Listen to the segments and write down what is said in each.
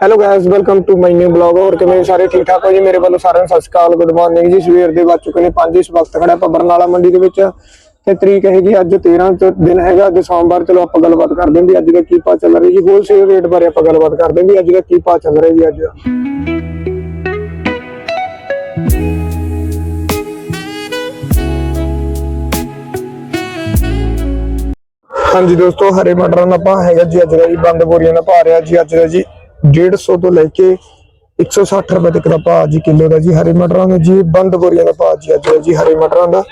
Hello guys welcome to my new blog ਹੋਰ ਕਿਵੇਂ ਸਾਰੇ ਠੀਕ ਠਾਕ ਹੋ ਜੀ? ਮੇਰੇ ਵੱਲੋਂ ਸਾਰਿਆਂ ਨੂੰ ਸਤਿ ਸ਼੍ਰੀ ਅਕਾਲ ਗੁੱਡ ਮਾਰਨਿੰਗ ਜੀ। ਸਵੇਰ ਦੇ ਵੱਜ ਚੁੱਕੇ ਨੇ 5 ਇਸ ਵਕਤ ਖੜਾ ਆਪਾਂ ਬਰਨਾਲਾ ਮੰਡੀ ਦੇ ਵਿੱਚ। ਤੇ ਤਰੀਕ ਹੈਗੀ ਅੱਜ 13 ਚ ਦਿਨ ਹੈਗਾ, ਅੱਜ ਸੋਮਵਾਰ, ਚਲੋ ਆਪਾਂ ਗੱਲਬਾਤ ਕਰਦੇ ਹਾਂ ਵੀ ਅੱਜ ਦਾ ਕੀ ਪਾ ਚੱਲ ਰਹੀ ਜੀ। ਹੋਲਸੇਲ ਰੇਟ ਬਾਰੇ ਆਪਾਂ ਗੱਲਬਾਤ ਕਰਦੇ ਹਾਂ ਵੀ ਅੱਜ ਦਾ ਕੀ ਪਾ ਚੱਲ ਰਿਹਾ ਜੀ ਅੱਜ। ਹਾਂਜੀ ਦੋਸਤੋ, ਹਰੇ ਮਟਰਾਂ ਦਾ ਭਾਅ ਹੈਗਾ ਜੀ ਅੱਜ ਦਾ ਜੀ, ਬੰਦ ਬੋਰੀਆਂ ਦਾ ਭਾਅ ਰਿਹਾ ਜੀ ਅੱਜ ਦਾ ਜੀ। 150 ਤੋਂ ਲੈ ਕੇ 160 ਰੁਪਏ ਤੱਕ ਦਾ ਭਾਅ ਜੀ ਕਿਲੋ ਦਾ ਜੀ ਹਰੇ ਮਟਰਾਂ ਦਾ ਜੀ ਬੰਦ ਬੋਰੀਆਂ ਦਾ ਭਾਅ ਜੀ ਅੱਜ ਜੀ ਹਰੇ ਮਟਰਾਂ ਦਾ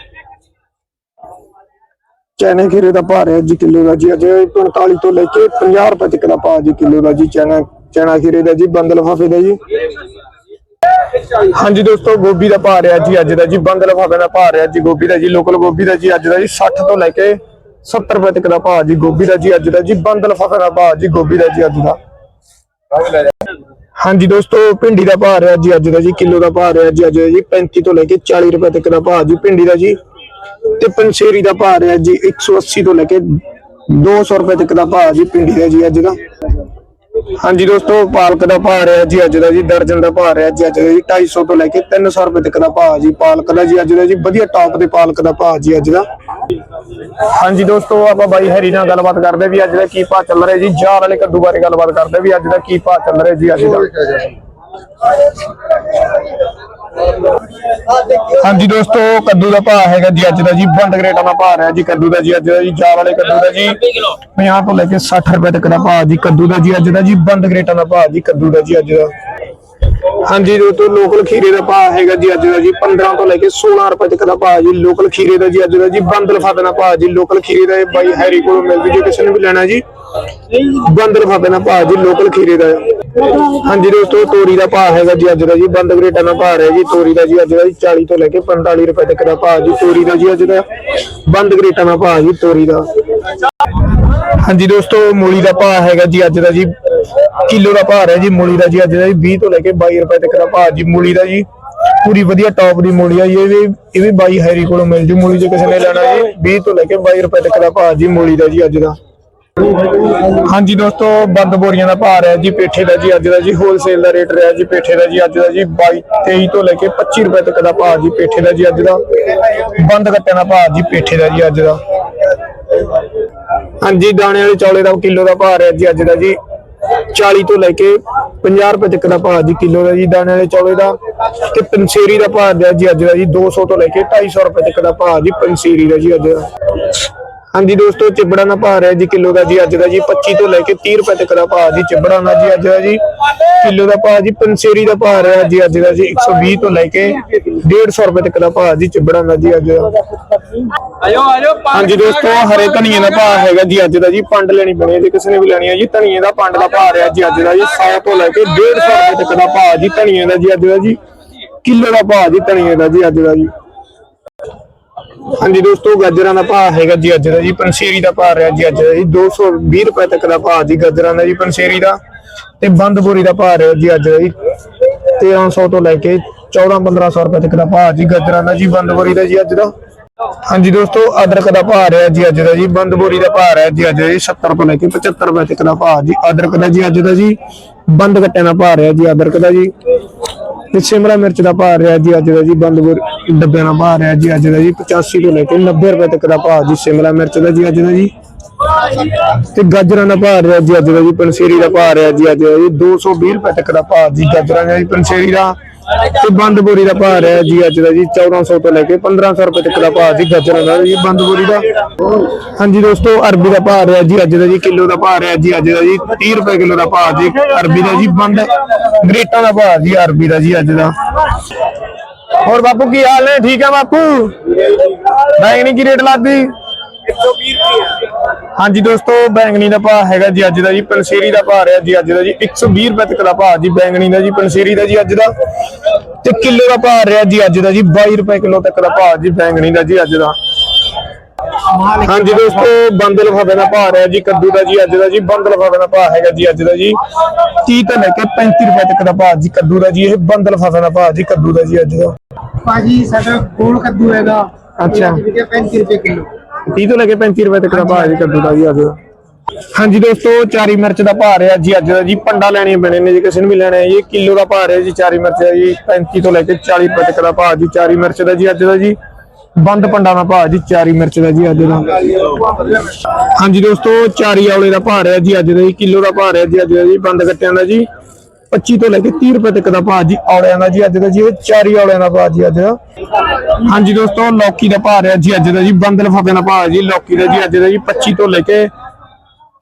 ਚਨੇ ਖੀਰੇ ਦਾ ਭਾਅ ਰਿਹਾ ਜੀ ਕਿਲੋ ਦਾ ਜੀ ਅੱਜ 45 ਤੋਂ ਲੈ ਕੇ 50 ਰੁਪਏ ਤੱਕ ਦਾ ਭਾਅ ਜੀ ਕਿਲੋ ਦਾ ਜੀ ਚਨਾ ਚਨਾ ਖੀਰੇ ਦਾ ਜੀ ਬੰਦ ਲਫਾਫੇ ਦਾ ਜੀ ਹਾਂਜੀ ਦੋਸਤੋ ਗੋਭੀ ਦਾ ਭਾਅ ਰਿਹਾ ਜੀ ਅੱਜ ਦਾ ਜੀ ਬੰਦ ਲਫਾਫੇ ਦਾ ਭਾਅ ਰਿਹਾ ਜੀ ਗੋਭੀ ਦਾ ਜੀ ਲੋਕਲ ਗੋਭੀ ਦਾ ਜੀ ਅੱਜ ਦਾ ਜੀ 60 ਤੋਂ ਲੈ ਕੇ 70 ਰੁਪਏ ਤੱਕ ਦਾ ਭਾਅ ਜੀ ਗੋਭੀ ਦਾ ਜੀ ਅੱਜ ਦਾ ਜੀ ਬੰਦ ਲਫਾਫੇ ਦਾ ਭਾਅ ਜੀ ਗੋਭੀ ਦਾ ਜੀ ਅੱਜ ਦਾ ਹਾਂਜੀ ਦੋਸਤੋ, ਭਿੰਡੀ ਦਾ ਭਾਅ ਰਿਹਾ ਜੀ, ਅੱਜ ਦਾ ਜੀ ਕਿਲੋ ਦਾ ਭਾਅ ਰਿਹਾ ਜੀ, ਅੱਜ ਦਾ ਜੀ 35 ਤੋਂ ਲੈ ਕੇ 40 ਰੁਪਏ ਤੱਕ ਦਾ ਭਾਅ ਜੀ, ਭਿੰਡੀ ਦਾ ਜੀ। ਤੇ ਪੰਸੇਰੀ ਦਾ ਭਾਅ ਰਿਹਾ ਜੀ 180 ਤੋਂ ਲੈ ਕੇ 200 ਰੁਪਏ ਤੱਕ ਦਾ ਭਾਅ ਜੀ, ਭਿੰਡੀ ਦਾ ਜੀ, ਅੱਜ ਦਾ। ਹਾਂਜੀ ਦੋਸਤੋ, ਪਾਲਕ ਦਾ ਭਾਅ ਰਿਹਾ ਜੀ, ਅੱਜ ਦਾ ਜੀ, ਦਰਜਨ ਦਾ ਭਾਅ ਰਿਹਾ ਜੀ, ਅੱਜ ਦਾ ਜੀ 250 ਤੋਂ ਲੈ ਕੇ 300 ਰੁਪਏ ਤੱਕ ਦਾ ਭਾਅ ਜੀ, ਪਾਲਕ ਦਾ ਜੀ, ਅੱਜ ਦਾ ਜੀ, ਵਧੀਆ ਟੌਪ ਦੇ ਪਾਲਕ ਦਾ ਭਾਅ ਜੀ, ਅੱਜ ਦਾ। ਹਾਂਜੀ ਦੋਸਤੋ, ਆਪਾਂ ਬਾਈ ਹਰੀ ਨਾਲ ਗੱਲਬਾਤ ਕਰਦੇ ਵੀ ਅੱਜ ਦਾ ਕੀ ਭਾਅ ਚੱਲ ਰਿਹਾ ਜੀ। ਜਾਲ ਵਾਲੇ ਕੱਦੂ ਬਾਰੇ ਗੱਲਬਾਤ ਕਰਦੇ ਵੀ ਅੱਜ ਦਾ ਕੀ ਭਾਅ ਚੱਲ ਰਿਹਾ ਜੀ ਅੱਜ ਦਾ। ਹਾਂਜੀ ਦੋਸਤੋ, ਕੱਦੂ ਦਾ ਭਾਅ ਹੈਗਾ ਜੀ ਅੱਜ ਦਾ ਜੀ। ਬੰਦ ਗਰੇਟਾਂ ਦਾ ਭਾਅ ਰਿਹਾ ਜੀ, ਕੱਦੂ ਦਾ ਜੀ ਅੱਜ ਦਾ ਜੀ, ਜਾਲ ਵਾਲੇ ਕੱਦੂ ਦਾ ਜੀ। 50 ਤੋਂ ਲੈ ਕੇ 60 ਰੁਪਏ ਤੱਕ ਦਾ ਭਾਅ ਜੀ, ਕੱਦੂ ਦਾ ਜੀ ਅੱਜ ਦਾ ਜੀ। ਬੰਦ ਗਰੇਟਾਂ ਦਾ ਭਾਅ ਜੀ, ਕੱਦੂ ਦਾ ਜੀ ਅੱਜ ਦਾ। ਹਾਂਜੀ ਦੋਸਤੋ ਲੋਕਲ ਖੀਰੇ ਦਾ ਭਾਅ ਹੈਗਾ ਜੀ ਅੱਜ ਦਾ ਜੀ 15 ਤੋਂ ਲੈ ਕੇ 16 ਰੁਪਏ ਤੱਕ ਦਾ ਭਾਅ ਜੀ, ਲੋਕਲ ਖੀਰੇ ਦਾ ਜੀ ਅੱਜ ਦਾ ਜੀ ਬੰਦ ਲਫਾਫੇ ਭਾਅ ਜੀ, ਲੋਕਲ ਖੀਰੇ ਦਾ ਬਾਈ ਹੈਰੀ ਕੋਲੋਂ ਮਿਲਦੀ, ਜੀ ਕਿਸੇ ਨੇ ਵੀ ਲੈਣਾ ਜੀ ਬੰਦ ਲਫਾਫੇ ਭਾਅ ਜੀ, ਲੋਕਲ ਖੀਰੇ ਦਾ। ਹਾਂਜੀ ਦੋਸਤੋ, ਤੋਰੀ ਦਾ ਭਾਅ ਹੈਗਾ ਜੀ ਅੱਜ ਦਾ ਜੀ, ਬੰਦ ਗਰੇਟਾਂ ਦਾ ਭਾਅ ਹੈ ਜੀ, ਤੋਰੀ ਦਾ ਜੀ ਅੱਜ ਦਾ ਜੀ 40 ਤੋਂ ਲੈ ਕੇ 45 ਰੁਪਏ ਤੱਕ ਦਾ ਭਾਅ ਜੀ, ਤੋਰੀ ਦਾ ਜੀ ਅੱਜ ਦਾ, ਬੰਦ ਗਰੇਟਾਂ ਦਾ ਭਾਅ ਜੀ, ਤੋਰੀ ਦਾ। ਹਾਂਜੀ ਦੋਸਤੋ, ਮੂਲੀ ਦਾ ਭਾਅ ਹੈਗਾ ਜੀ ਅੱਜ ਦਾ ਜੀ ਕਿਲੋ ਦਾ ਭਾਅ ਹੈ ਜੀ ਮੂਲੀ ਦਾ ਜੀ, ਅੱਜ ਦਾ ਜੀ 20 ਤੋਂ ਲੈ ਕੇ 22 ਰੁਪਏ ਤੱਕ ਦਾ ਭਾਅ ਜੀ, ਮੂਲੀ ਦਾ ਜੀ। ਪੂਰੀ ਵਧੀਆ ਟੌਪ ਦੀ ਮੂਲੀ ਆ ਜੀ, ਇਹ ਵੀ ਇਹ ਵੀ ਬਾਈ ਹੈਰੀ ਕੋਲੋਂ ਮਿਲ ਜੂ ਮੂਲੀ ਜੇ ਕਿਸੇ ਨੇ ਲੈਣਾ ਜੀ 20 ਤੋਂ ਲੈ ਕੇ 22 ਰੁਪਏ ਤੱਕ ਦਾ ਭਾਅ ਜੀ ਮੂਲੀ ਦਾ ਜੀ ਅੱਜ ਦਾ। ਹਾਂਜੀ ਦੋਸਤੋ, ਬੰਦ ਬੋਰੀਆਂ ਦਾ ਭਾਅ ਹੈ ਜੀ, ਪੇਠੇ ਦਾ ਜੀ ਅੱਜ ਦਾ ਜੀ ਹੋਲਸੇਲ ਦਾ ਰੇਟ ਰਿਹਾ ਜੀ, ਪੇਠੇ ਦਾ ਜੀ ਅੱਜ ਦਾ ਜੀ 22 23 ਤੋਂ ਲੈ ਕੇ 25 ਰੁਪਏ ਤੱਕ ਦਾ ਭਾਅ ਜੀ ਪੇਠੇ ਦਾ ਜੀ ਅੱਜ ਦਾ। ਬੰਦ ਕੱਟਿਆਂ ਦਾ ਭਾਅ ਜੀ ਪੇਠੇ ਦਾ ਜੀ ਅੱਜ ਦਾ। ਹਾਂਜੀ, ਦਾਣੇ ਵਾਲੇ ਚੌਲੇ ਦਾ ਕਿਲੋ ਦਾ ਭਾਅ ਰਿਹਾ ਜੀ ਅੱਜ ਦਾ ਜੀ। 40 ਤੋਂ ਲੈ ਕੇ 50 ਰੁਪਏ ਤੱਕ ਦਾ ਭਾਅ ਜੀ, ਕਿਲੋ ਦਾ ਜੀ, ਦਾਣੇ ਵਾਲੇ ਚੌਲੇ ਦਾ ਤੇ ਪੰਸੇਰੀ ਦਾ ਭਾਅ ਜੀ ਅੱਜ ਦਾ ਜੀ 200 ਤੋਂ ਲੈ ਕੇ 250 ਰੁਪਏ ਤੱਕ ਦਾ ਭਾਅ ਜੀ ਪੰਸੇਰੀ ਦਾ ਜੀ ਅੱਜ ਦਾ। ਹਾਂਜੀ ਦੋਸਤੋ ਚਿਬੜਾ ਦਾ ਭਾਅ ਹੈ ਜੀ ਕਿਲੋ ਦਾ ਜੀ ਅੱਜ ਦਾ ਜੀ 25 ਤੋਂ ਲੈ ਕੇ 30 ਰੁਪਏ ਤੱਕ ਦਾ ਭਾਅ ਜੀ ਚਿਬੜਾ ਦਾ ਜੀ ਅੱਜ ਦਾ ਜੀ ਕਿਲੋ ਦਾ ਭਾਅ ਜੀ ਪੰਸੇਰੀ ਦਾ ਭਾਅ ਹੈ ਜੀ ਅੱਜ ਦਾ ਜੀ 120 ਤੋਂ ਲੈ ਕੇ 150 ਰੁਪਏ ਤੱਕ ਦਾ ਭਾਅ ਜੀ ਚਿਬੜਾ ਦਾ ਜੀ ਅੱਜ ਦਾ। ਆਇਓ ਆਇਓ ਹਾਂਜੀ ਦੋਸਤੋ ਹਰੇ ਧਨੀਏ ਦਾ ਭਾਅ ਹੈਗਾ ਜੀ ਅੱਜ ਦਾ ਜੀ ਪੰਡ ਲੈਣੀ ਬਣੀ ਹੈ ਜੇ ਕਿਸੇ ਨੇ ਵੀ ਲੈਣੀ ਹੈ ਜੀ ਧਨੀਏ ਦਾ ਪੰਡ ਦਾ ਭਾਅ ਰਿਹਾ ਜੀ ਅੱਜ ਦਾ ਜੀ 100 ਤੋਂ ਲੈ ਕੇ 150 ਰੁਪਏ ਤੱਕ ਦਾ ਭਾਅ ਜੀ ਧਨੀਏ ਦਾ ਜੀ ਅੱਜ ਦਾ ਜੀ ਕਿਲੋ ਦਾ ਭਾਅ ਜੀ ਧਨੀਏ ਦਾ ਜੀ ਅੱਜ ਦਾ ਜੀ। ਹਾਂਜੀ ਦੋਸਤੋ, ਗਾਜਰਾਂ ਦਾ ਭਾਅ ਹੈਗਾ ਜੀ ਅੱਜ ਦਾ ਜੀ ਪੰਸੇਰੀ ਦਾ ਭਾਅ ਰਿਹਾ ਜੀ ਅੱਜ ਦਾ ਜੀ 220 ਰੁਪਏ ਤੱਕ ਦਾ ਭਾਅ ਜੀ ਗਾਜਰਾਂ ਦਾ ਜੀ ਪੰਸੇਰੀ ਦਾ ਤੇ ਬੰਦ ਬੋਰੀ ਦਾ ਭਾਅ ਰਿਹਾ ਜੀ ਅੱਜ ਦਾ ਜੀ 1300 ਤੋਂ ਲੈ ਕੇ 14 1500 ਰੁਪਏ ਤੱਕ ਦਾ ਭਾਅ ਜੀ ਗਾਜਰਾਂ ਦਾ ਜੀ ਬੰਦ ਬੋਰੀ ਦਾ ਜੀ ਅੱਜ ਦਾ। ਹਾਂਜੀ ਦੋਸਤੋ, ਅਦਰਕ ਦਾ ਭਾਅ ਰਿਹਾ ਜੀ ਅੱਜ ਦਾ ਜੀ ਬੰਦ ਬੋਰੀ ਦਾ ਭਾਅ ਰਿਹਾ ਜੀ ਅੱਜ ਦਾ ਜੀ 70 ਤੋਂ ਲੈ ਕੇ 75 ਰੁਪਏ ਤੱਕ ਦਾ ਭਾਅ ਜੀ, ਅਦਰਕ ਦਾ ਜੀ ਅੱਜ ਦਾ ਜੀ, ਬੰਦ ਕੱਟਿਆਂ ਦਾ ਭਾਅ ਰਿਹਾ ਜੀ ਅਦਰਕ ਦਾ ਜੀ। ਤੇ ਸ਼ਿਮਲਾ ਮਿਰਚ ਦਾ ਭਾਅ ਰਿਹਾ ਜੀ, ਅੱਜ ਦਾ ਜੀ ਬੰਦ ਡੱਬਿਆਂ ਦਾ ਭਾਅ ਰਿਹਾ ਜੀ, ਅੱਜ ਦਾ ਜੀ 85 ਤੋਂ ਲੈ ਕੇ 90 ਰੁਪਏ ਤੱਕ ਦਾ ਭਾਅ ਜੀ, ਸ਼ਿਮਲਾ ਮਿਰਚ ਦਾ ਜੀ, ਅੱਜ ਦਾ ਜੀ। ਤੇ ਗਾਜਰਾਂ ਦਾ ਭਾਅ ਰਿਹਾ ਜੀ, ਅੱਜ ਦਾ ਜੀ ਪੰਸੇਰੀ ਦਾ ਭਾਅ ਰਿਹਾ ਜੀ, ਅੱਜ ਦਾ ਜੀ 220 ਰੁਪਏ ਤੱਕ ਦਾ ਭਾਅ ਜੀ, ਗਾਜਰਾਂ ਦਾ ਜੀ ਪੰਸੇਰੀ ਦਾ। ਤੇ ਬੰਦ ਬੋਰੀ ਦਾ ਭਾਅ ਰਿਹਾ ਜੀ ਅੱਜ ਦਾ ਜੀ 1400 ਤੋਂ ਲੈ ਕੇ 1500 ਰੁਪਏ ਤੱਕ ਦਾ ਭਾਅ ਜੀ ਗਾਜਰਾਂ ਦਾ ਜੀ ਬੰਦ ਬੋਰੀ ਦਾ। ਹਾਂਜੀ ਦੋਸਤੋ, ਅਰਬੀ ਦਾ ਭਾਅ ਰਿਹਾ ਜੀ, ਅੱਜ ਦਾ ਜੀ, ਕਿਲੋ ਦਾ ਭਾਅ ਰਿਹਾ ਜੀ, ਅੱਜ ਦਾ ਜੀ 30 ਰੁਪਏ ਕਿਲੋ ਦਾ ਭਾਅ ਜੀ, ਅਰਬੀ ਦਾ ਜੀ, ਬੰਦ ਗ੍ਰੇਟਾਂ ਦਾ ਭਾਅ ਜੀ, ਅਰਬੀ ਦਾ ਜੀ, ਅੱਜ ਦਾ। ਹੋਰ ਬਾਪੂ, ਕੀ ਹਾਲ ਨੇ? ਠੀਕ ਹੈ ਬਾਪੂ? ਬੈਂਗਣੀ ਕੀ ਰੇਟ ਲਾਦੀ 120 ਰੁਪਏ ਹਾਂਜੀ ਦੋਸਤੋ ਬੈਂਗਣੀ ਦਾ ਭਾਅ ਹੈਗਾ ਜੀ ਅੱਜ ਦਾ ਜੀ ਪੰਸੇਰੀ ਦਾ ਭਾਅ ਰਿਹਾ ਜੀ ਅੱਜ ਦਾ ਜੀ 120 ਰੁਪਏ ਤੱਕ ਦਾ ਭਾਅ ਜੀ ਬੈਂਗਣੀ ਦਾ ਜੀ ਪੰਸੇਰੀ ਦਾ ਜੀ ਅੱਜ ਦਾ। ਤੇ ਕਿਲੋ ਦਾ ਭਾਅ ਰਿਹਾ ਜੀ ਅੱਜ ਦਾ ਜੀ 22 ਰੁਪਏ ਕਿਲੋ ਤੱਕ ਦਾ ਭਾਅ ਜੀ ਬੈਂਗਣੀ ਦਾ ਜੀ ਅੱਜ ਦਾ। ਹਾਂਜੀ ਦੋਸਤੋ ਬੰਦ ਲਫਾਫੇ ਦਾ ਭਾਅ ਰਿਹਾ ਜੀ ਕੱਦੂ ਦਾ ਜੀ ਅੱਜ ਦਾ ਜੀ ਬੰਦ ਲਫਾਫੇ ਦਾ ਭਾਅ ਹੈਗਾ ਜੀ ਅੱਜ ਦਾ ਜੀ। 30 ਤੋਂ ਲੈ ਕੇ 35 ਰੁਪਏ ਤੱਕ ਦਾ ਭਾਅ ਜੀ ਕੱਦੂ ਦਾ ਜੀ ਇਹ ਬੰਦ ਲਫਾਫੇ ਦਾ ਭਾਅ ਜੀ ਕੱਦੂ ਦਾ ਜੀ ਅੱਜ ਦਾ। ਭਾਜੀ ਸਾਡਾ ਗੋਲ ਕੱਦੂ ਹੈਗਾ। ਅੱਛਾ। ਇਹ ਵਿਕਿਆ 35 ਰੁਪਏ ਕਿਲੋ। 30 ਤੋਂ ਲੈ ਕੇ 35 ਰੁਪਏ ਤੱਕ ਦਾ ਭਾਅ ਜੀ ਕੱਦੂ ਦਾ ਜੀ ਅੱਜ ਹਾਂਜੀ ਦੋਸਤੋ, ਚਾਰੀ ਮਿਰਚ ਦਾ ਭਾਅ ਰਿਹਾ ਜੀ ਅੱਜ ਦਾ ਜੀ। ਪੰਡਾ ਲੈਣੀਆਂ ਪੈਣੇ ਨੇ ਜੇ, ਕਿਸੇ ਨੂੰ ਵੀ ਲੈਣਾ ਹੈ ਜੀ। ਕਿਲੋ ਦਾ ਭਾਅ ਰਿਹਾ ਜੀ ਚਾਰੀ ਮਿਰਚ ਦਾ ਜੀ। 35 ਤੋਂ ਲੈ ਕੇ 40 ਰੁਪਏ ਤੱਕ ਦਾ ਭਾਅ ਜੀ ਚਾਰੀ ਮਿਰਚ ਦਾ ਜੀ ਅੱਜ ਦਾ ਜੀ। ਬੰਦ ਪੰਡਾ ਦਾ ਭਾਅ ਜੀ ਚਾਰੀ ਮਿਰਚ ਦਾ ਜੀ ਅੱਜ ਦਾ। ਹਾਂਜੀ ਦੋਸਤੋ, ਚਾਰੀ ਔਲੇ ਦਾ ਭਾਅ ਰਿਹਾ ਜੀ ਅੱਜ ਦਾ ਜੀ। ਕਿਲੋ ਦਾ ਭਾਅ ਰਿਹਾ ਜੀ ਅੱਜ ਦਾ ਜੀ। ਬੰਦ ਗੱਟਿਆਂ ਦਾ ਜੀ। 25 ਤੋਂ ਲੈ ਕੇ 30 ਰੁਪਏ ਤੱਕ ਦਾ ਭਾਅ ਜੀ ਔਲਿਆਂ ਦਾ ਜੀ ਅੱਜ ਦਾ ਜੀ, ਇਹ ਚਾਰੀ ਔਲਿਆਂ ਦਾ ਭਾਅ ਜੀ ਅੱਜ। ਦਾ ਹਾਂਜੀ ਦੋਸਤੋ, ਲੌਕੀ ਦਾ ਭਾਅ ਰਿਹਾ ਜੀ ਅੱਜ ਦਾ ਜੀ ਬੰਦ ਲਫਾਫਿਆਂ ਦਾ ਭਾਅ ਜੀ, ਲੌਕੀ ਦਾ ਜੀ ਅੱਜ ਦਾ ਜੀ 25 ਤੋਂ ਲੈ ਕੇ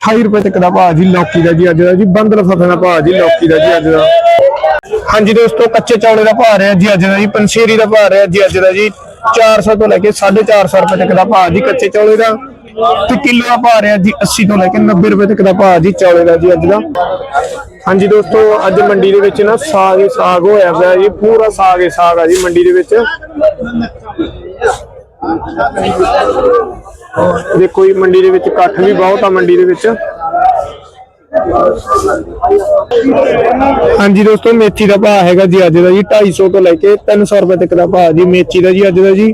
28 ਰੁਪਏ ਤੱਕ ਦਾ ਭਾਅ ਜੀ, ਲੌਕੀ ਦਾ ਜੀ ਅੱਜ ਦਾ ਜੀ ਬੰਦ ਲਫਾਫੇ ਦਾ ਭਾਅ ਜੀ, ਲੌਕੀ ਦਾ ਜੀ ਅੱਜ ਦਾ। ਹਾਂਜੀ ਦੋਸਤੋ, ਕੱਚੇ ਚੌਲੇ ਦਾ ਭਾਅ ਰਿਹਾ ਜੀ ਅੱਜ ਦਾ ਜੀ ਪੰਸ਼ੇਰੀ ਦਾ ਭਾਅ ਰਿਹਾ ਜੀ ਅੱਜ ਦਾ ਜੀ 400 ਤੋਂ ਲੈ ਕੇ 450 ਰੁਪਏ ਤੱਕ ਦਾ ਭਾਅ ਜੀ ਕੱਚੇ ਚੌਲੇ ਦਾ। ਤੇ ਕਿਲੋ ਦਾ ਭਾਅ ਰਿਹਾ ਜੀ 80 ਤੋਂ ਲੈ ਕੇ 90 ਰੁਪਏ ਤੱਕ ਦਾ ਭਾਅ ਜੀ, ਚੌਲੇ ਦਾ ਜੀ ਅੱਜ ਦਾ। ਹਾਂਜੀ ਦੋਸਤੋ, ਅੱਜ ਮੰਡੀ ਦੇ ਵਿੱਚ ਨਾ ਸਾਗ ਹੀ ਸਾਗ ਹੋਇਆ ਪਿਆ ਜੀ, ਪੂਰਾ ਸਾਗ ਹੀ ਸਾਗ ਆ ਜੀ ਮੰਡੀ ਦੇ ਵਿੱਚ। ਦੇਖੋ ਜੀ, ਮੰਡੀ ਦੇ ਵਿੱਚ ਇਕੱਠ ਵੀ ਬਹੁਤ ਆ ਮੰਡੀ ਦੇ ਵਿੱਚ। ਹਾਂਜੀ ਦੋਸਤੋ, ਮੇਥੀ ਦਾ ਭਾਅ ਹੈਗਾ ਜੀ ਅੱਜ ਦਾ ਜੀ 250 ਤੋਂ ਲੈ ਕੇ 300 ਰੁਪਏ ਤੱਕ ਦਾ ਭਾਅ ਜੀ, ਮੇਥੀ ਦਾ ਜੀ ਅੱਜ ਦਾ ਜੀ,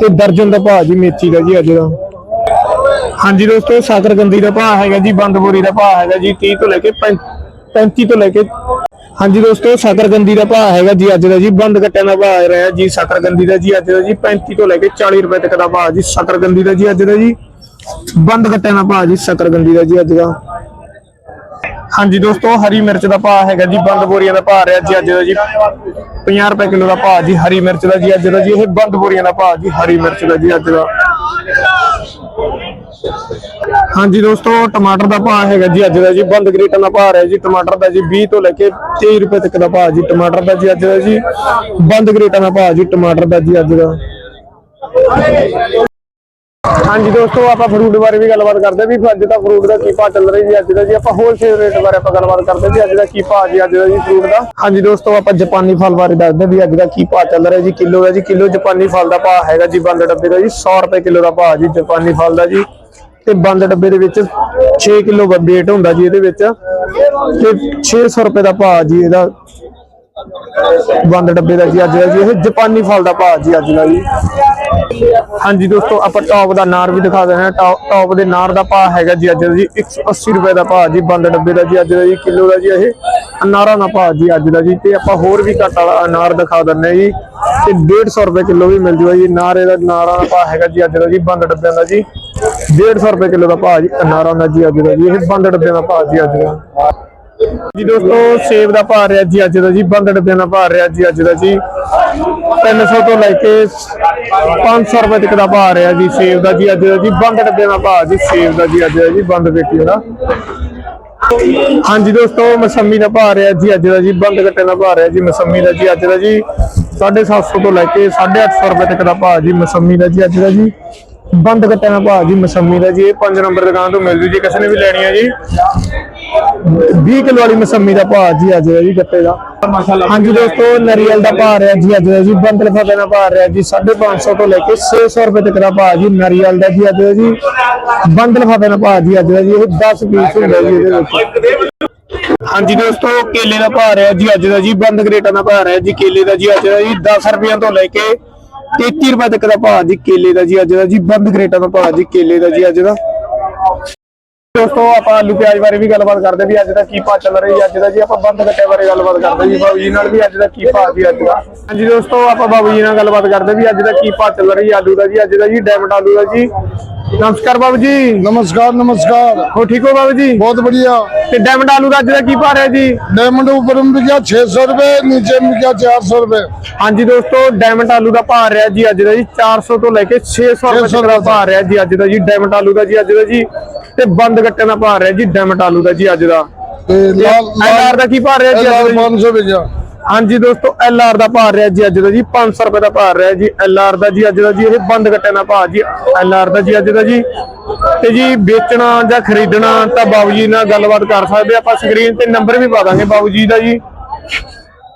ਤੇ ਦਰਜਨ ਦਾ ਭਾਅ ਜੀ ਮੇਥੀ ਦਾ ਜੀ ਅੱਜ ਦਾ। ਹਾਂਜੀ ਦੋਸਤੋ ਸਾਕਰਗੰਦੀ ਦਾ ਭਾਅ ਹੈਗਾ ਜੀ ਬੰਦਬੋਰੀ ਦਾ ਭਾਅ ਹੈਗਾ ਜੀ 30 ਤੋਂ ਲੈ ਕੇ 35 ਤੋਂ ਲੈ ਕੇ ਹਾਂਜੀ ਦੋਸਤੋ ਸਾਕਰਗੰਦੀ ਦਾ ਭਾਅ ਹੈਗਾ ਜੀ ਅੱਜ ਦਾ ਜੀ ਬੰਦ ਕੱਟਿਆਂ ਦਾ ਭਾਅ ਰਿਹਾ ਜੀ ਸਾਕਰਗੰਦੀ ਦਾ ਜੀ ਅੱਜ ਦਾ ਜੀ 35 ਤੋਂ ਲੈ ਕੇ 40 ਰੁਪਏ ਤੱਕ ਦਾ ਭਾਅ ਜੀ ਸਾਕਰਗੰਦੀ ਦਾ ਜੀ ਅੱਜ ਦਾ ਜੀ ਬੰਦ ਕੱਟਿਆਂ ਦਾ ਭਾਅ ਜੀ ਸਾਕਰਗੰਦੀ ਦਾ ਜੀ ਅੱਜ ਦਾ ਹਾਂਜੀ ਦੋਸਤੋ ਹਰੀ ਮਿਰਚ ਦਾ ਭਾਅ ਹੈਗਾ ਜੀ ਬੰਦ ਬੋਰੀਆਂ ਦਾ ਭਾਅ ਰਿਹਾ ਜੀ ਅੱਜ ਦਾ ਜੀ 50 ਰੁਪਏ ਕਿਲੋ ਦਾ ਭਾਅ ਜੀ ਹਰੀ ਮਿਰਚ ਦਾ ਜੀ ਅੱਜ ਦਾ ਜੀ ਇਹ ਬੰਦ ਬੋਰੀਆਂ ਦਾ ਭਾਅ ਜੀ ਹਰੀ ਮਿਰਚ ਦਾ ਜੀ ਅੱਜ ਦਾ ਹਾਂਜੀ ਦੋਸਤੋ, ਟਮਾਟਰ ਦਾ ਭਾਅ ਹੈਗਾ ਜੀ ਅੱਜ ਦਾ ਜੀ, ਬੰਦ ਗ੍ਰੇਟਾਂ ਦਾ ਭਾਅ ਹੈ ਜੀ, ਟਮਾਟਰ ਦਾ ਜੀ 20 ਤੋਂ ਲੈ ਕੇ 23 ਰੁਪਏ ਤੱਕ ਦਾ ਭਾਅ ਜੀ, ਟਮਾਟਰ ਦਾ ਜੀ ਅੱਜ ਦਾ ਜੀ, ਬੰਦ ਗ੍ਰੇਟਾਂ ਦਾ ਭਾਅ ਜੀ, ਟਮਾਟਰ ਦਾ ਜੀ ਅੱਜ ਦਾ। ਹਾਂਜੀ ਦੋਸਤੋ, ਆਪਾਂ ਫਰੂਟ ਬਾਰੇ ਵੀ ਗੱਲਬਾਤ ਕਰਦੇ ਵੀ ਅੱਜ ਦਾ ਫਰੂਟ ਦਾ ਕੀ ਭਾਅ ਚੱਲ ਰਿਹਾ ਜੀ, ਅੱਜ ਦਾ ਜੀ, ਆਪਾਂ ਹੋਲਸੇਲ ਰੇਟ ਬਾਰੇ ਆਪਾਂ ਗੱਲਬਾਤ ਕਰਦੇ ਵੀ ਅੱਜ ਦਾ ਕੀ ਭਾਅ ਜੀ, ਅੱਜ ਦਾ ਜੀ ਫਰੂਟ ਦਾ। ਹਾਂਜੀ ਦੋਸਤੋ, ਆਪਾਂ ਜਾਪਾਨੀ ਫਲ ਬਾਰੇ ਦੱਸਦੇ ਵੀ ਅੱਜ ਦਾ ਕੀ ਭਾਅ ਚੱਲ ਰਿਹਾ ਜੀ, ਕਿਲੋ ਦਾ ਜੀ, ਕਿਲੋ ਜਾਪਾਨੀ ਫਲ ਦਾ ਭਾਅ ਹੈਗਾ ਜੀ, ਬੰਦ ਡੱਬੇ ਦਾ ਜੀ 100 ਰੁਪਏ ਕਿਲੋ ਦਾ ਭਾਅ ਜੀ, ਜਾਪਾਨੀ ਫਲ ਦਾ ਜੀ। ਤੇ ਬੰਦ ਡੱਬੇ ਦੇ ਵਿੱਚ 6 ਕਿਲੋ weight ਹੁੰਦਾ ਜੀ ਇਹਦੇ ਵਿੱਚ ਤੇ 600 ਰੁਪਏ ਦਾ ਭਾਅ ਜੀ ਇਹਦਾ ਬੰਦ ਡੱਬੇ ਦਾ ਜੀ ਅੱਜ ਦਾ ਜੀ, ਇਹ ਜਾਪਾਨੀ ਫਲ ਦਾ ਭਾਅ ਜੀ ਅੱਜ ਦਾ ਜੀ। ਹਾਂਜੀ ਦੋਸਤੋ, ਆਪਾਂ ਟੌਪ ਦਾ ਨਾਰ ਵੀ ਦਿਖਾ ਦਿੰਦੇ ਹਾਂ। ਟੌਪ ਦੇ ਨਾਰ ਦਾ ਭਾਅ ਹੈਗਾ ਜੀ ਅੱਜ ਦਾ ਜੀ 180 ਰੁਪਏ ਦਾ ਭਾਅ ਜੀ ਬੰਦ ਡੱਬੇ ਦਾ ਜੀ ਅੱਜ ਦਾ ਜੀ ਕਿਲੋ ਦਾ ਜੀ ਇਹ ਅਨਾਰਾਂ ਦਾ ਭਾਅ ਜੀ ਅੱਜ ਦਾ ਜੀ। ਤੇ ਆਪਾਂ ਹੋਰ ਵੀ ਘੱਟ ਵਾਲਾ ਅਨਾਰ ਦਿਖਾ ਦਿੰਦੇ ਹਾਂ ਜੀ। ਤੇ 150 ਰੁਪਏ ਕਿਲੋ ਵੀ ਮਿਲ ਜੂਗਾ ਜੀ। ਨਾਰੇ ਦਾ ਨਾਰਾਂ ਦਾ ਭਾਅ ਹੈਗਾ ਜੀ ਅੱਜ ਦਾ ਜੀ, ਬੰਦ ਡੱਬਿਆਂ ਦਾ ਜੀ। 150 ਰੁਪਏ ਕਿਲੋ ਦਾ ਭਾਅ ਜੀ, ਅਨਾਰਾਂ ਦਾ ਜੀ ਅੱਜ ਦਾ ਜੀ, ਇਹ ਬੰਦ ਡੱਬਿਆਂ ਦਾ ਭਾਅ ਜੀ ਅੱਜ ਦਾ। ਜੀ ਦੋਸਤੋ, ਸੇਬ ਦਾ ਭਾਅ ਰਿਹਾ ਜੀ ਅੱਜ ਦਾ ਜੀ, ਬੰਦ ਡੱਬਿਆਂ ਦਾ ਭਾਅ ਰਿਹਾ ਜੀ ਅੱਜ ਦਾ ਜੀ। 300 ਤੋਂ ਲੈ ਕੇ 500 ਰੁਪਏ ਤੱਕ ਦਾ ਭਾਅ ਰਿਹਾ ਜੀ ਸੇਬ ਦਾ ਜੀ ਅੱਜ ਦਾ ਜੀ, ਬੰਦ ਡੱਬਿਆਂ ਦਾ ਭਾਅ ਜੀ, ਸੇਬ ਦਾ ਜੀ ਅੱਜ ਦਾ ਜੀ, ਬੰਦ ਪੇਟੀ ਦਾ। ਹਾਂਜੀ ਦੋਸਤੋ, ਮਸੰਮੀ ਦਾ ਭਾਅ ਰਿਹਾ ਜੀ ਅੱਜ ਦਾ ਜੀ, ਬੰਦ ਕੱਟੇ ਦਾ ਭਾਅ ਰਿਹਾ ਜੀ, ਮਸੰਮੀ ਦਾ ਜੀ ਅੱਜ ਦਾ ਜੀ 750 ਤੋਂ ਲੈ ਕੇ 850 ਰੁਪਏ ਤੱਕ ਦਾ ਭਾਅ ਜੀ, ਮਸੰਮੀ ਦਾ ਜੀ ਅੱਜ ਦਾ ਜੀ। ਬੰਦ ਗੱਟੇ ਦਾ ਭਾਅ ਜੀ, ਮਸੰਮੀ ਦਾ ਜੀ, ਇਹ 5 ਨੰਬਰ ਦੁਕਾਨ ਤੋਂ ਮਿਲ ਜੂ ਜੀ ਕਿਸੇ ਨੇ ਵੀ ਲੈਣੀ ਹੈ ਜੀ। 20 ਕਿਲੋ ਵਾਲੀ ਮਸੰਮੀ ਦਾ ਭਾਅ ਜੀ, ਅੱਜ ਦਾ ਜੀ ਗੱਟੇ ਦਾ। ਹਾਂਜੀ ਦੋਸਤੋ, ਨਰੀਅਲ ਦਾ ਭਾਅ ਰਿਹਾ ਜੀ, ਅੱਜ ਜੀ ਬੰਦ ਲਫਾਫੇ ਦਾ ਭਾਅ ਰਿਹਾ ਜੀ 550 ਤੋਂ ਲੈ ਕੇ 600 ਰੁਪਏ ਤੱਕ ਦਾ ਭਾਅ ਜੀ, ਨਰੀਅਲ ਦਾ ਜੀ, ਅੱਜ ਜੀ ਬੰਦ ਲਫਾਫੇ ਦਾ ਭਾਅ ਜੀ, ਅੱਜ ਜੀ, ਇਹ 10 ਪੀਸ ਹੁੰਦਾ ਜੀ ਇਹਦੇ ਵਿੱਚ। ਹਾਂਜੀ ਦੋਸਤੋ, ਕੇਲੇ ਦਾ ਭਾਅ ਰਿਹਾ ਜੀ, ਅੱਜ ਦਾ ਜੀ, ਬੰਦ ਗ੍ਰੇਟਾਂ ਦਾ ਭਾਅ ਰਿਹਾ ਜੀ, ਕੇਲੇ ਦਾ ਜੀ, ਅੱਜ ਦਾ ਜੀ 10 ਰੁਪਏ ਤੋਂ ਲੈ ਕੇ 33 ਰੁਪਏ ਤੱਕ ਦਾ ਭਾਅ ਜੀ ਕੇਲੇ ਦਾ ਜੀ, ਅੱਜ ਦਾ ਜੀ, ਬੰਦ ਗ੍ਰੇਟਾਂ ਦਾ ਭਾਅ ਜੀ ਕੇਲੇ ਦਾ ਜੀ, ਅੱਜ ਦਾ। ਦੋਸਤੋ ਆਪਾਂ ਆਲੂ ਪਿਆਜ਼ ਬਾਰੇ ਵੀ ਗੱਲਬਾਤ ਕਰਦੇ ਵੀ ਅੱਜ ਦਾ ਕੀ ਭਾਅ ਚੱਲ ਰਹੀ ਅੱਜ ਦਾ ਜੀ ਆਪਾਂ ਬੰਦ ਕੱਟੇ ਬਾਰੇ ਗੱਲਬਾਤ ਕਰਦੇ ਜੀ ਬਾਬੂ ਜੀ ਨਾਲ ਵੀ ਅੱਜ ਦਾ ਕੀ ਭਾਅ ਜੀ ਅੱਜ ਦਾ। ਹਾਂਜੀ ਦੋਸਤੋ ਆਪਾਂ ਬਾਬੂ ਜੀ ਨਾਲ ਗੱਲਬਾਤ ਕਰਦੇ ਵੀ ਅੱਜ ਦਾ ਕੀ ਭਾਅ ਚੱਲ ਰਹੀ ਆਲੂ ਦਾ ਜੀ ਅੱਜ ਦਾ ਜੀ ਡਾਇਮੰਡ ਆਲੂ ਦਾ ਜੀ। ਨਮਸਕਾਰ ਬਾਬੂ ਜੀ। ਨਮਸਕਾਰ ਨਮਸਕਾਰ। ਹੋ ਠੀਕ ਹੋ ਬਾਬੂ ਜੀ? ਬਹੁਤ ਵਧੀਆ। ਤੇ ਡਾਇਮੰਡ ਆਲੂ ਦਾ ਅੱਜ ਦਾ ਕੀ ਭਾਅ ਰਿਹਾ ਜੀ? ਡਾਇਮੰਡ ਉੱਪਰ ਮਿਲਿਆ 600 ਰੁਪਏ ਨੀਚੇ ਮਿਲਿਆ 400 ਰੁਪਏ। ਹਾਂਜੀ ਦੋਸਤੋ ਡਾਇਮੰਡ ਆਲੂ ਦਾ ਭਾਅ ਰਿਹਾ ਜੀ ਅੱਜ ਦਾ ਜੀ 400 ਤੋਂ ਲੈ ਕੇ 600 ਰੁਪਏ ਦਾ ਭਾਅ ਰਿਹਾ ਜੀ ਅੱਜ ਦਾ ਜੀ ਡਾਇਮੰਡ ਆਲੂ ਦਾ ਜੀ ਅੱਜ ਦਾ ਜੀ। ਤੇ ਬੰਦ ਗੱਟਿਆਂ ਦਾ ਭਾਰ ਰਿਹਾ ਜੀ ਡੈਮਟ ਆਲੂ ਦਾ ਜੀ ਅੱਜ ਦਾ। ਤੇ ਲਾਲ ਦਾ ਕੀ ਭਾਰ ਰਿਹਾ ਜੀ ਅੱਜ ਦਾ 500 ਭੇਜਿਆ ਹਾਂਜੀ ਦੋਸਤੋ ਐਲਆਰ ਦਾ ਭਾਰ ਰਿਹਾ ਜੀ ਅੱਜ ਦਾ ਜੀ 500 ਰੁਪਏ ਦਾ ਭਾਰ ਰਿਹਾ ਜੀ ਐਲਆਰ ਦਾ ਜੀ ਅੱਜ ਦਾ ਜੀ ਇਹ ਬੰਦ ਗੱਟਿਆਂ ਦਾ ਭਾਰ ਜੀ ਐਲਆਰ ਦਾ ਜੀ ਅੱਜ ਦਾ ਜੀ। ਤੇ ਜੀ ਵੇਚਣਾ ਜਾਂ ਖਰੀਦਣਾ ਤਾਂ ਬਾਬੂ ਜੀ ਨਾਲ ਗੱਲਬਾਤ ਕਰ ਸਕਦੇ ਆਪਾਂ ਸਕਰੀਨ ਤੇ ਨੰਬਰ ਵੀ ਪਾ ਦਾਂਗੇ ਬਾਬੂ ਜੀ ਦਾ ਜੀ।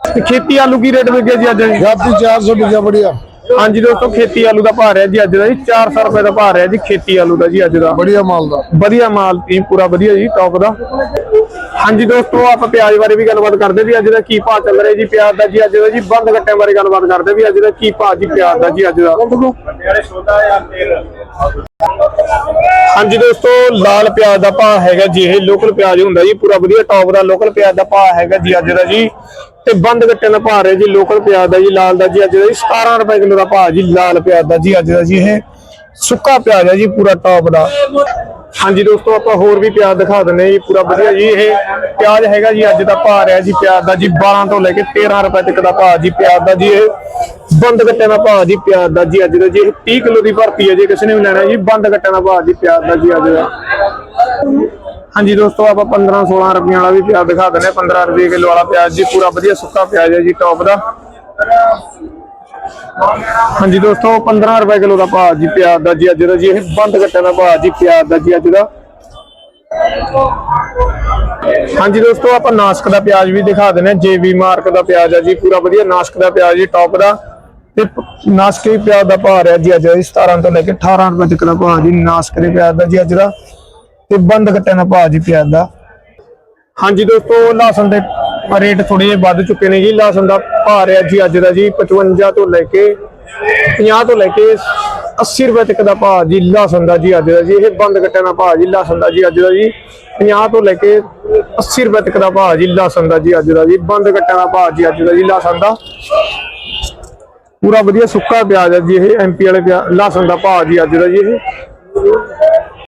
ਤੇ ਖੇਤੀ ਆਲੂ ਕੀ ਰੇਟ ਵਿਕਿਆ ਜੀ ਅੱਜ? ਜੀ 400 ਵਿਕਿਆ ਬੜੀਆ। ਹਾਂਜੀ ਦੋਸਤੋ ਖੇਤੀ ਆਲੂ ਦਾ ਭਾਅ ਰਿਹਾ ਜੀ ਅੱਜ ਦਾ ਜੀ। 400 ਰੁਪਏ ਦਾ ਭਾਰ ਰਿਹਾ ਜੀ ਖੇਤੀ ਆਲੂ ਦਾ ਜੀ ਅੱਜ ਦਾ। ਵਧੀਆ ਮਾਲ ਦਾ। ਵਧੀਆ ਮਾਲ ਤੀ ਪੂਰਾ ਵਧੀਆ ਜੀ ਟੌਪ ਦਾ। ਹਾਂਜੀ ਦੋਸਤੋ, ਆਪਾਂ ਪਿਆਜ਼ ਬਾਰੇ ਵੀ ਗੱਲਬਾਤ ਕਰਦੇ ਵੀ ਅੱਜ ਦਾ ਕੀ ਭਾਅ ਚੱਲ ਰਿਹਾ ਜੀ? ਪਿਆਜ਼ ਦਾ ਜੀ, ਅੱਜ ਦਾ ਜੀ, ਬੰਦ ਗੱਟਿਆਂ ਬਾਰੇ ਗੱਲਬਾਤ ਕਰਦੇ ਵੀ ਅੱਜ ਦਾ ਕੀ ਭਾਅ ਜੀ, ਪਿਆਜ਼ ਦਾ ਜੀ, ਅੱਜ ਦਾ। ਹਾਂਜੀ ਦੋਸਤੋ, ਲਾਲ ਪਿਆਜ਼ ਦਾ ਭਾਅ ਹੈਗਾ ਜੀ, ਇਹ ਲੋਕਲ ਪਿਆਜ਼ ਹੁੰਦਾ ਜੀ, ਪੂਰਾ ਵਧੀਆ ਟੌਪ ਦਾ ਲੋਕਲ ਪਿਆਜ਼ ਦਾ ਭਾਅ ਹੈਗਾ ਜੀ, ਅੱਜ ਦਾ ਜੀ। ਤੇ ਬੰਦ ਗੱਟਿਆਂ ਦਾ ਭਾਅ ਰਿਹਾ ਜੀ ਲੋਕਲ ਪਿਆਜ਼ ਦਾ ਜੀ, ਲਾਲ ਦਾ ਜੀ, ਅੱਜ ਦਾ ਜੀ 17 ਰੁਪਏ ਕਿਲੋ ਦਾ ਭਾਅ ਜੀ, ਲਾਲ ਪਿਆਜ਼ ਦਾ ਜੀ, ਅੱਜ ਦਾ ਜੀ, ਇਹ ਸੁੱਕਾ ਪਿਆਜ਼ ਹੈ ਜੀ, ਪੂਰਾ ਟੌਪ ਦਾ। ਹਾਂਜੀ ਦੋਸਤੋ, ਆਪਾਂ ਹੋਰ ਵੀ ਪਿਆਜ਼ ਦਿਖਾ ਦਿੰਦੇ ਜੀ, ਪੂਰਾ ਵਧੀਆ ਜੀ ਇਹ ਪਿਆਜ਼ ਹੈਗਾ ਜੀ, ਅੱਜ ਦਾ ਭਾਅ ਰਿਹਾ ਜੀ ਪਿਆਜ਼ ਦਾ ਜੀ 12 ਤੋਂ ਲੈ ਕੇ 13 ਰੁਪਏ ਤੱਕ ਦਾ ਭਾਅ ਜੀ ਪਿਆਜ਼ ਦਾ ਜੀ ਇਹ। ਬੰਦ ਗੱਟਿਆਂ ਦਾ ਭਾਅ ਜੀ ਪਿਆਜ਼ ਦਾ ਜੀ ਅੱਜ ਦਾ ਜੀ 30 ਕਿਲੋ ਦੀ ਭਰਤੀ ਹੈ ਜੀ ਕਿਸੇ ਨੇ ਵੀ ਲੈਣਾ ਜੀ, ਬੰਦ ਗੱਟਿਆਂ ਦਾ ਭਾਅ ਜੀ ਪਿਆਜ਼ ਦਾ ਜੀ ਅੱਜ ਦਾ। ਹਾਂਜੀ ਦੋਸਤੋ, ਆਪਾਂ 15 16 ਰੁਪਏ ਵਾਲਾ ਵੀ ਪਿਆਜ਼ ਦਿਖਾ ਦਿੰਦੇ ਹਾਂ 15 ਰੁਪਏ ਕਿਲੋ ਵਾਲਾ ਪਿਆਜ਼ ਜੀ, ਪੂਰਾ ਵਧੀਆ ਸੁੱਕਾ ਪਿਆਜ਼ ਹੈ ਜੀ ਟੌਪ ਦਾ। ਹਾਂਜੀ ਦੋਸਤੋ 15 ਰੁਪਏ ਕਿਲੋ ਦਾ ਭਾਅ ਜੀ, ਪਿਆਜ਼ ਦਾ ਜੀ ਅੱਜ ਦਾ ਜੀ, ਇਹ ਬੰਦ ਗੱਟਿਆਂ ਦਾ ਭਾਅ ਜੀ, ਪਿਆਜ਼ ਦਾ ਜੀ ਅੱਜ ਦਾ। ਹਾਂਜੀ ਦੋਸਤੋ, ਆਪਾਂ ਨਾਸਕ ਦਾ ਪਿਆਜ਼ ਵੀ ਦਿਖਾ ਦਿੰਦੇ ਜੇਵੀ ਮਾਰਕ ਦਾ ਪਿਆਜ਼ ਹੈ ਜੀ, ਪੂਰਾ ਵਧੀਆ ਨਾਸਕ ਦਾ ਪਿਆਜ਼ ਜੀ ਟੌਪ ਦਾ। ਤੇ ਪ- ਨਾਸਕੀ ਪਿਆਜ਼ ਦਾ ਭਾਅ ਰਿਹਾ ਜੀ ਅੱਜ ਦਾ ਜੀ 17 ਤੋਂ ਲੈ ਕੇ 18 ਰੁਪਏ ਤੱਕ ਦਾ ਭਾਅ ਜੀ, ਨਾਸਕ ਦੇ ਪਿਆਜ਼ ਦਾ ਜੀ ਅੱਜ ਦਾ। ਤੇ ਬੰਦ ਗੱਟਿਆਂ ਦਾ ਭਾਅ ਜੀ, ਪਿਆਜ਼ ਦਾ। ਹਾਂਜੀ ਦੋਸਤੋ ਲਸਣ ਦੇ ਰੇਟ ਥੋੜੇ ਜਿਹੇ ਵੱਧ ਚੁੱਕੇ ਨੇ ਜੀ ਲਸਣ ਦਾ ਭਾਅ ਰਿਹਾ ਜੀ ਅੱਜ ਦਾ ਜੀ 55 ਤੋਂ ਲੈ ਕੇ 50 ਤੋਂ ਲੈ ਕੇ 80 ਰੁਪਏ ਤੱਕ ਦਾ ਭਾਅ ਜੀ ਲਸਣ ਦਾ ਜੀ ਅੱਜ ਦਾ ਜੀ, ਇਹ ਬੰਦ ਕੱਟਿਆ ਦਾ ਭਾਅ ਜੀ ਲਸਣ ਦਾ ਜੀ ਅੱਜ ਦਾ ਜੀ 50 ਤੋਂ ਲੈ ਕੇ 80 ਰੁਪਏ ਤੱਕ ਦਾ ਭਾਅ ਜੀ ਲਸਣ ਦਾ ਜੀ ਅੱਜ ਦਾ ਜੀ, ਬੰਦ ਕੱਟਿਆ ਦਾ ਭਾਅ ਜੀ ਅੱਜ ਦਾ ਜੀ ਲਸਣ ਦਾ। ਪੂਰਾ ਵਧੀਆ ਸੁੱਕਾ ਪਿਆਜ਼ ਹੈ ਜੀ, ਇਹ ਐਮਪੀ ਵਾਲੇ ਲਸਣ ਦਾ ਭਾਅ ਜੀ ਅੱਜ ਦਾ ਜੀ, ਇਹ।